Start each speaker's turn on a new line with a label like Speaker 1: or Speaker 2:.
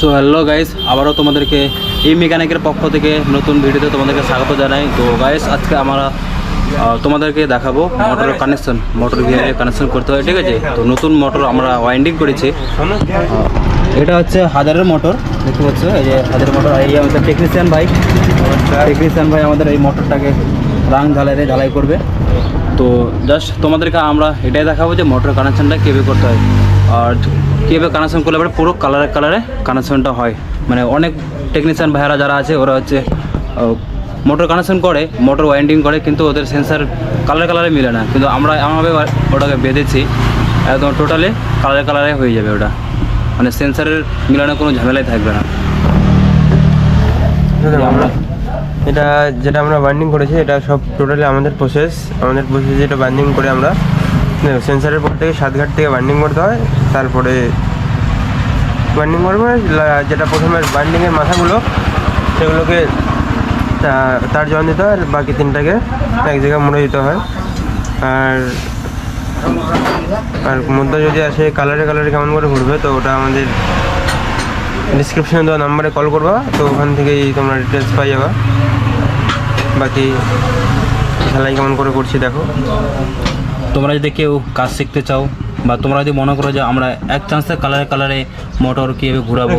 Speaker 1: So hello guys আবারও তোমাদেরকে এই মেকানিকের পক্ষ থেকে নতুন ভিডিওতে তোমাদেরকে স্বাগত জানাই। তো গাইস আজকে আমরা তোমাদেরকে দেখাবো মোটরের কানেকশন মোটর গিয়ারে কানেকশন করতে হয়, ঠিক আছে? তো নতুন মোটর আমরা ওয়াইন্ডিং করেছি। এটা হচ্ছে হাজারের মোটর দেখতে পাচ্ছ? এই যে হাজারের মোটর এই আমাদের টেকনিশিয়ান ভাই। টেকনিশিয়ান ভাই আমাদের এই মোটরটাকে রাং ঝালাইয়ে ঝালাই করবে। তো জাস্ট তোমাদেরকে আমরা এটাই দেখাবো যে মোটর কানেকশনটা কীভাবে করতে হয়। আর কীভাবে কানেকশন করলে পরে পুরো কালারে কালারে কানেকশনটা হয়। মানে অনেক টেকনিশিয়ান ভাইয়ারা যারা আছে ওরা হচ্ছে মোটর কানেকশন করে মোটর ওয়াইন্ডিং করে কিন্তু ওদের সেন্সার কালার কালারে মিলে না। কিন্তু আমরা এমনভাবে ওটাকে বেঁধেছি একদম টোটালি কালারে কালারে হয়ে যাবে ওটা। মানে সেন্সারের মিলানোর কোনো ঝামেলাই থাকবে না।
Speaker 2: আমরা এটা যেটা আমরা বাইন্ডিং করেছি এটা সব টোটালি আমাদের প্রসেস আমাদের প্রসেস যেটা বাইন্ডিং করে আমরা সেন্সারের পর থেকে সাত ঘাট থেকে বান্ডিং করতে হয়, তারপরে বান্ডিং করব যেটা প্রথমে বান্ডিংয়ের মাথাগুলো, সেগুলোকে তার জয়েন দিতে হয়, আর বাকি তিনটাকে এক জায়গায় মুড়ে দিতে হয়। আর আর মধ্যে যদি আসে কালারে কালারে কেমন করে ঘুরবে, তো ওটা আমাদের ডিসক্রিপশনে দেওয়া নাম্বারে কল করবা, তো ওখান থেকেই তোমরা ডিটেলস পাই যাবা। বাকি ঝালাই কেমন করে করছি দেখো।
Speaker 1: তোমরা যদি কেউ কাজ শিখতে চাও বা তোমরা যদি মনে করো যে আমরা এক চান্সে কালারে কালারে মোটর কীভাবে ঘোরাবো